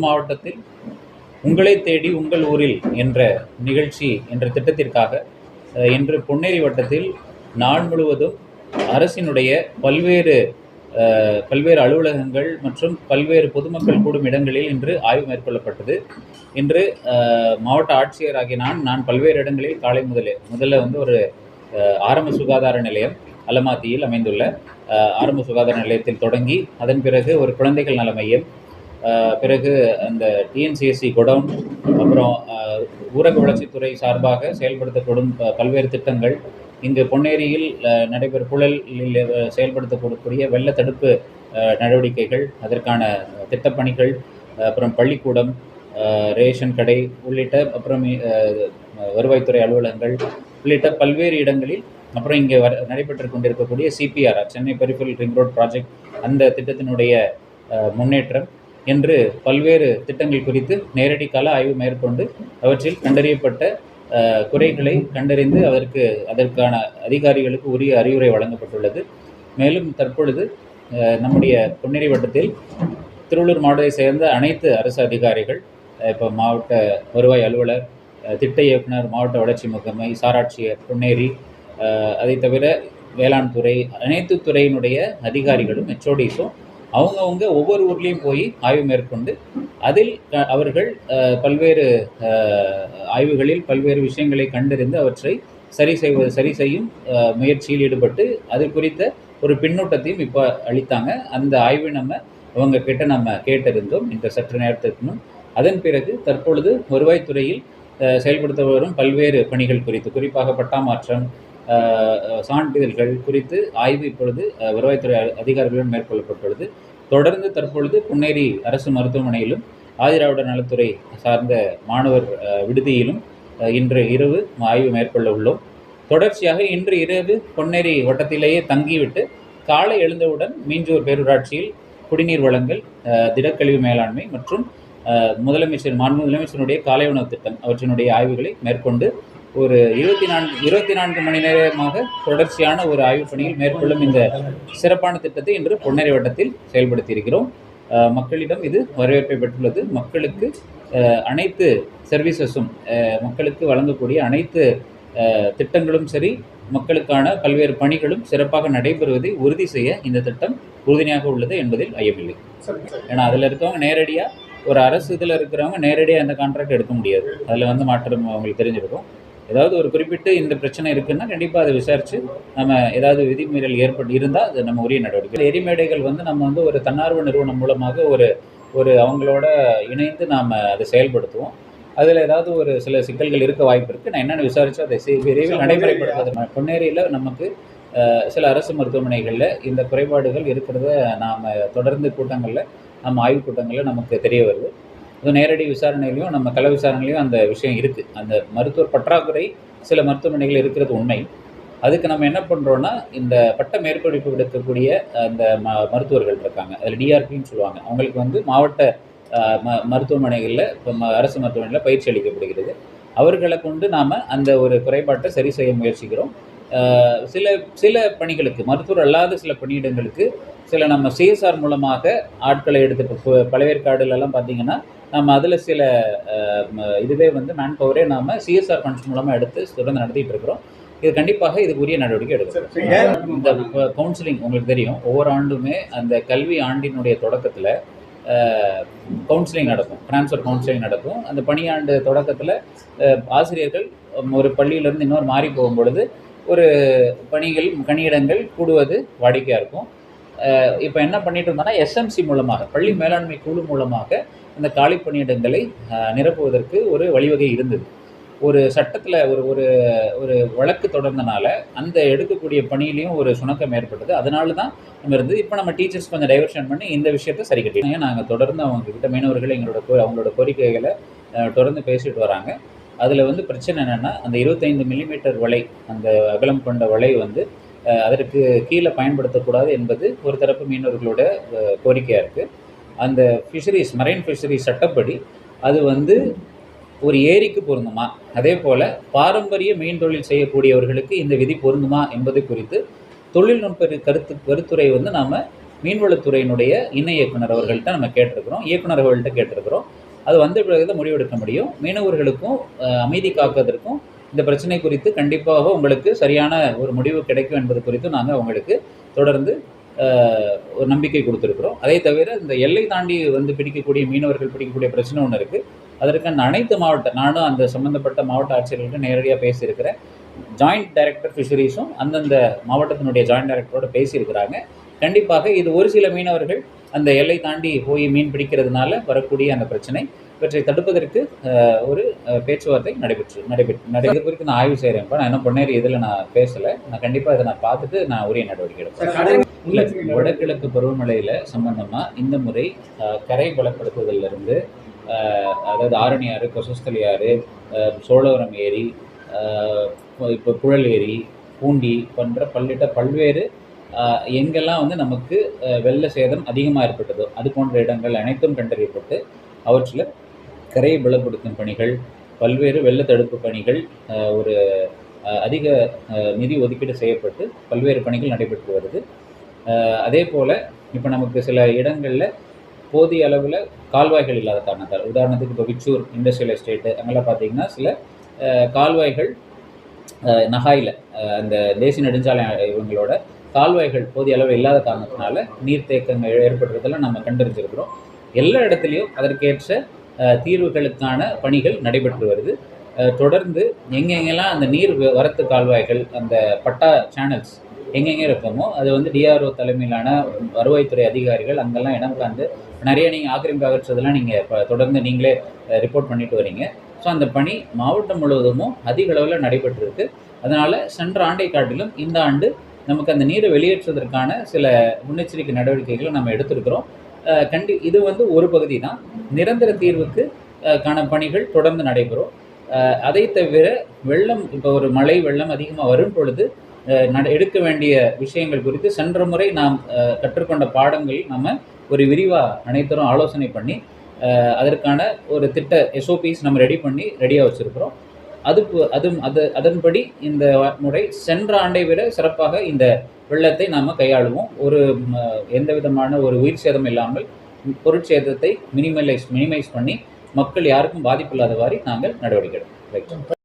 மாவட்டத்தில் உங்களை தேடி உங்கள் ஊரில் என்ற நிகழ்ச்சி என்ற திட்டத்திற்காக இன்று பொன்னேரி வட்டத்தில் நாள் முழுவதும் அரசினுடைய பல்வேறு பல்வேறு அலுவலகங்கள் மற்றும் பல்வேறு பொதுமக்கள் கூடும் இடங்களில் இன்று ஆய்வு மேற்கொள்ளப்பட்டது. இன்று மாவட்ட ஆட்சியர் ஆகிய நான் நான் பல்வேறு இடங்களில் காலை முதலே முதல்ல வந்து ஒரு ஆரம்ப சுகாதார நிலையம் அலமாத்தியில் அமைந்துள்ள ஆரம்ப சுகாதார நிலையத்தில் தொடங்கி அதன் பிறகு ஒரு குழந்தைகள் நல மையம் பிறகு அந்த டிஎன்சிஎஸ்சி குடவுன் அப்புறம் ஊரக வளர்ச்சித்துறை சார்பாக செயல்படுத்தப்படும் பல்வேறு திட்டங்கள். இங்கு பொன்னேரியில் நடைபெறும் புழலில் செயல்படுத்தக்கூடிய வெள்ள தடுப்பு நடவடிக்கைகள் அதற்கான திட்டப்பணிகள் அப்புறம் பள்ளிக்கூடம் ரேஷன் கடை உள்ளிட்ட அப்புறம் வருவாய்த்துறை அலுவலகங்கள் உள்ளிட்ட பல்வேறு இடங்களில் அப்புறம் இங்கே வர நடைபெற்று கொண்டிருக்கக்கூடிய CPR Chennai peripheral ring road project. அந்த திட்டத்தினுடைய முன்னேற்றம் என்று பல்வேறு திட்டங்கள் குறித்து நேரடி கள ஆய்வு மேற்கொண்டு அவற்றில் கண்டறியப்பட்ட குறைகளை கண்டறிந்து அதற்கு அதற்கான அதிகாரிகளுக்கு உரிய அறிவுரை வழங்கப்பட்டுள்ளது. மேலும் தற்பொழுது நம்முடைய பொன்னேரி வட்டத்தில் திருவள்ளூர் மாவட்டத்தை சேர்ந்த அனைத்து அரசு அதிகாரிகள் இப்போ மாவட்ட வருவாய் அலுவலர் திட்ட இயக்குனர் மாவட்ட வளர்ச்சி முகமை சாராட்சியர் பொன்னேரி அதை தவிர வேளாண் துறை அனைத்து துறையினுடைய அதிகாரிகளும் ஹெச்ஓடிஸும் அவங்கவுங்க ஒவ்வொரு ஊர்லேயும் போய் ஆய்வு மேற்கொண்டு அதில் அவர்கள் பல்வேறு ஆய்வுகளில் பல்வேறு விஷயங்களை கண்டறிந்து அவற்றை சரி செய்வது சரி செய்யும் முயற்சியில் ஈடுபட்டு அது குறித்த ஒரு பின்னூட்டத்தையும் இப்போ அளித்தாங்க. அந்த ஆய்வை நம்ம அவங்க கிட்ட நம்ம கேட்டிருந்தோம் இந்த சற்று நேரத்திற்கு முன். அதன் பிறகு தற்பொழுது வருவாய்த்துறையில் செயல்படுத்த வரும் பல்வேறு பணிகள் குறித்து குறிப்பாக பட்டாமாற்றம் சான்றிதழ்கள் குறித்து ஆய்வு இப்பொழுது வருவாய்த்துறை அதிகாரிகளுடன் மேற்கொள்ளப்பட்டுள்ளது. தொடர்ந்து தற்பொழுது புன்னேரி அரசு மருத்துவமனையிலும் ஆதிராவிடர் நலத்துறை சார்ந்த மாணவர் விடுதியிலும் இன்று இரவு ஆய்வு மேற்கொள்ள உள்ளோம். தொடர்ச்சியாக இன்று இரவு பொன்னேரி வட்டத்திலேயே தங்கிவிட்டு காலை எழுந்தவுடன் மீஞ்சூர் பேரூராட்சியில் குடிநீர் வழங்கல் திடக்கழிவு மேலாண்மை மற்றும் முதலமைச்சர் மாண்பு முதலமைச்சருடைய காலை உணவு திட்டம் அவற்றினுடைய ஆய்வுகளை மேற்கொண்டு ஒரு இருபத்தி நான்கு இருபத்தி நான்கு மணி நேரமாக தொடர்ச்சியான ஒரு ஆய்வுப் பணியில் மேற்கொள்ளும் இந்த சிறப்பான திட்டத்தை இன்று பொன்னேரி வட்டத்தில் செயல்படுத்தியிருக்கிறோம். மக்களிடம் இது வரவேற்பை பெற்றுள்ளது. மக்களுக்கு அனைத்து சர்வீசஸும் மக்களுக்கு வழங்கக்கூடிய அனைத்து திட்டங்களும் சரி மக்களுக்கான பல்வேறு பணிகளும் சிறப்பாக நடைபெறுவதை உறுதி செய்ய இந்த திட்டம் உறுதுணையாக உள்ளது என்பதில் ஐயமில்லை. ஏன்னா அதில் இருக்கவங்க நேரடியாக ஒரு அரசு இதில் இருக்கிறவங்க நேரடியாக அந்த கான்ட்ராக்ட் எடுக்க முடியாது. அதில் வந்து மாற்றம் அவங்களுக்கு தெரிஞ்சிருக்கும். ஏதாவது ஒரு குறிப்பிட்டு இந்த பிரச்சனை இருக்குன்னா கண்டிப்பாக அதை விசாரித்து நம்ம ஏதாவது விதிமீறல் ஏற்பட்டு இருந்தால் அது நம்ம உரிய நடவடிக்கை. எரிமேடைகள் வந்து நம்ம வந்து ஒரு தன்னார்வ நிறுவனம் மூலமாக ஒரு ஒரு அவங்களோட இணைந்து நாம் அதை செயல்படுத்துவோம். அதில் ஏதாவது ஒரு சில சிக்கல்கள் இருக்க வாய்ப்பு இருக்குது நான் என்னென்னு விசாரித்து அதை விரைவில் நடைமுறைப்படுத்துவது பொன்னேரியில் நமக்கு சில அரசு மருத்துவமனைகளில் இந்த குறைபாடுகள் இருக்கிறத நாம் தொடர்ந்து கூட்டங்களில் நம்ம ஆய்வுக் கூட்டங்களில் நமக்கு தெரிய வருது. அது நேரடி விசாரணையிலையும் நம்ம கள விசாரணையிலையும் அந்த விஷயம் இருக்குது அந்த மருத்துவர் பற்றாக்குறை சில மருத்துவமனைகள் இருக்கிறது உண்மை. அதுக்கு நம்ம என்ன பண்ணுறோன்னா இந்த பட்ட மேற்படிப்பு எடுக்கக்கூடிய அந்த ம மருத்துவர்கள் இருக்காங்க. அதில் டிஆர்பின்னு சொல்லுவாங்க. அவங்களுக்கு வந்து மாவட்ட ம மருத்துவமனைகளில் இப்போ ம அரசு மருத்துவமனையில் பயிற்சி அளிக்கப்படுகிறது. அவர்களை கொண்டு நாம் அந்த ஒரு குறைபாட்டை சரி செய்ய முயற்சிக்கிறோம். சில சில பணிகளுக்கு மருத்துவர் அல்லாத சில பணியிடங்களுக்கு சில நம்ம சிஎஸ்ஆர் மூலமாக ஆட்களை எடுத்து இப்போ பழவேற்காடுலலாம் பார்த்தீங்கன்னா நம்ம அதில் சில இதுவே வந்து மேன் பவரே நாம் சிஎஸ்ஆர் ஃபண்ட்ஸ் மூலமாக எடுத்து தொடர்ந்து நடத்திட்டு இருக்கிறோம். இது கண்டிப்பாக இதுக்குரிய நடவடிக்கை எடுக்கும் இந்த கவுன்சிலிங் உங்களுக்கு தெரியும். ஒவ்வொரு ஆண்டுமே அந்த கல்வி ஆண்டினுடைய தொடக்கத்தில் கவுன்சிலிங் நடக்கும். ட்ரான்ஸ்ஃபர் கவுன்சிலிங் நடக்கும். அந்த பணியாண்டு தொடக்கத்தில் ஆசிரியர்கள் ஒரு பள்ளியிலேருந்து இன்னொரு மாறி போகும் பொழுது ஒரு பணிகள் பணியிடங்கள் கூடுவது வாடிக்கையாக இருக்கும். இப்போ என்ன பண்ணிட்டு இருந்தோம்னா எஸ்எம்சி மூலமாக பள்ளி மேலாண்மை குழு மூலமாக இந்த காலி பணியிடங்களை நிரப்புவதற்கு ஒரு வழிவகை இருந்தது. ஒரு சட்டத்தில் ஒரு ஒரு ஒரு வழக்கு தொடர்ந்தனால அந்த எடுக்கக்கூடிய பணியிலையும் ஒரு சுணக்கம் ஏற்பட்டது. அதனால தான் நம்ம இருந்தது இப்போ நம்ம டீச்சர்ஸ் கொஞ்சம் டைவர்ஷன் பண்ணி இந்த விஷயத்தை சரி கட்டினோம் நாங்கள் தொடர்ந்து அவங்க கிட்ட மீனவர்கள் எங்களோட கோ- அவங்களோட கோரிக்கைகளை தொடர்ந்து பேசிட்டு வராங்க. அதில் வந்து பிரச்சனை என்னென்னா அந்த இருபத்தைந்து மில்லிமீட்டர் வலை அந்த அகலம் கொண்ட வலை வந்து அதற்கு கீழே பயன்படுத்தக்கூடாது என்பது ஒரு தரப்பு மீனவர்களோட கோரிக்கையாக இருக்குது அந்த ஃபிஷரிஸ் மரைன் ஃபிஷரிஸ் சட்டப்படி அது வந்து ஒரு ஏரிக்கு பொருந்துமா? அதே போல் பாரம்பரிய மீன் தொழில் செய்யக்கூடியவர்களுக்கு இந்த விதி பொருந்துமா என்பது குறித்து தொழில்நுட்ப கருத்து கருத்துரை வந்து நாம் மீன்வளத்துறையினுடைய இணை இயக்குனர் அவர்கள்ட்ட நம்ம கேட்டிருக்கிறோம். இயக்குனர் அவர்கள்ட்ட கேட்டிருக்கிறோம். அது வந்த பிறகு தான் முடிவெடுக்க முடியும். மீனவர்களுக்கும் அமைதி காப்பதற்கும் இந்த பிரச்சனை குறித்து கண்டிப்பாக உங்களுக்கு சரியான ஒரு முடிவு கிடைக்கும் என்பது குறித்து நாங்கள் உங்களுக்கு தொடர்ந்து ஒரு நம்பிக்கை கொடுத்துருக்குறோம். அதை தவிர இந்த எல்லை தாண்டி வந்து பிடிக்கக்கூடிய மீனவர்கள் பிடிக்கக்கூடிய பிரச்சனை ஒன்று இருக்குது அதற்கான அனைத்து மாவட்ட நானும் அந்த சம்மந்தப்பட்ட மாவட்ட ஆட்சியர்கள்ட்ட நேரடியாக பேசியிருக்கிறேன். ஜாயிண்ட் டைரக்டர் ஃபிஷரிஸும் அந்தந்த மாவட்டத்தினுடைய ஜாயிண்ட் டைரக்டரோட பேசியிருக்கிறாங்க. கண்டிப்பாக இது ஒரு சில மீனவர்கள் அந்த எல்லை தாண்டி போய் மீன் பிடிக்கிறதுனால வரக்கூடிய அந்த பிரச்சனை. இவற்றை தடுப்பதற்கு ஒரு பேச்சுவார்த்தை நடைபெற்று நடைபெற்று நடை இது குறித்து நான் ஆய்வு செய்கிறேன்ப்பா நான் இன்னும் பொன்னேரி இதில் நான் பேசலை. நான் கண்டிப்பாக இதை நான் பார்த்துட்டு நான் உரிய நடவடிக்கை எடுப்பேன். இல்லை வடகிழக்கு பருவமழையில் சம்பந்தமாக இந்த முறை கரை அஹ், அதாவது ஆரணியாறு கொசஸ்தலியாறு அஹ், சோழவரம் ஏரி இப்போ புழல் ஏரி பூண்டி போன்ற பல்லிட்ட பல்வேறு எங்கெல்லாம் வந்து நமக்கு வெள்ள சேதம் அதிகமாக ஏற்பட்டதோ அது போன்ற இடங்கள் அனைத்தும் கண்டறியப்பட்டு அவற்றில் கரையை பலப்படுத்தும் பணிகள் பல்வேறு வெள்ள தடுப்பு பணிகள் ஒரு அதிக நிதி ஒதுக்கீடு செய்யப்பட்டு பல்வேறு பணிகள் நடைபெற்று வருது. அதே போல் இப்போ நமக்கு சில இடங்களில் போதிய அளவில் கால்வாய்கள் இல்லாத காரணத்தால் உதாரணத்துக்கு இப்போ விச்சூர் இண்டஸ்ட்ரியல் எஸ்டேட்டு அங்கெல்லாம் பார்த்தீங்கன்னா சில கால்வாய்கள் நகாயில் அந்த தேசிய நெடுஞ்சாலை இவங்களோட கால்வாய்கள் போதிய அளவு இல்லாத காரணத்தினால நீர்த்தேக்கங்கள் ஏற்படுறதெல்லாம் நம்ம கண்டறிஞ்சிருக்கிறோம். எல்லா இடத்துலையும் அதற்கேற்ற தீர்வுகளுக்கான பணிகள் நடைபெற்று வருது. தொடர்ந்து எங்கெங்கெல்லாம் அந்த நீர் வரத்து கால்வாய்கள் அந்த பட்டா சேனல்ஸ் எங்கெங்கே இருக்கோமோ அது வந்து டிஆர்ஓ தலைமையிலான வருவாய்த்துறை அதிகாரிகள் அங்கெல்லாம் இடம் காந்து நிறைய நீங்கள் ஆக்கிரமிப்பு அகற்றதெல்லாம் நீங்கள் இப்போ தொடர்ந்து நீங்களே ரிப்போர்ட் பண்ணிட்டு வரீங்க. ஸோ அந்த பணி மாவட்டம் முழுவதுமும் அதிக அளவில் நடைபெற்றிருக்கு. அதனால் சென்ற ஆண்டை காட்டிலும் இந்த ஆண்டு நமக்கு அந்த நீரை வெளியேற்றுவதற்கான சில முன்னெச்சரிக்கை நடவடிக்கைகளை நம்ம எடுத்திருக்கிறோம். கண்டி இது வந்து ஒரு பகுதி தான் நிரந்தர தீர்வுக்கு கான பணிகள் தொடர்ந்து நடைபெறும். அதை தவிர வெள்ளம் இப்போ ஒரு மழை வெள்ளம் அதிகமாக வரும் பொழுது நட எடுக்க வேண்டிய விஷயங்கள் குறித்து சென்ற முறை நாம் கற்றுக்கொண்ட பாடங்கள் நம்ம ஒரு விரிவாக அனைத்தரும் ஆலோசனை பண்ணி அதற்கான ஒரு திட்ட எஸ்ஓபிஸ் நம்ம ரெடி பண்ணி ரெடியாக வச்சுருக்கிறோம். அது அது அது அதன்படி இந்த முறை சென்ற ஆண்டை விட சிறப்பாக இந்த வெள்ளத்தை நாம் கையாளுவோம். ஒரு எந்த விதமான ஒரு உயிர் சேதம் இல்லாமல் பொருட்சேதத்தை மினிமலைஸ் மினிமைஸ் பண்ணி மக்கள் யாருக்கும் பாதிப்பு இல்லாதவாறு நாங்கள் நடவடிக்கை எடுப்போம்.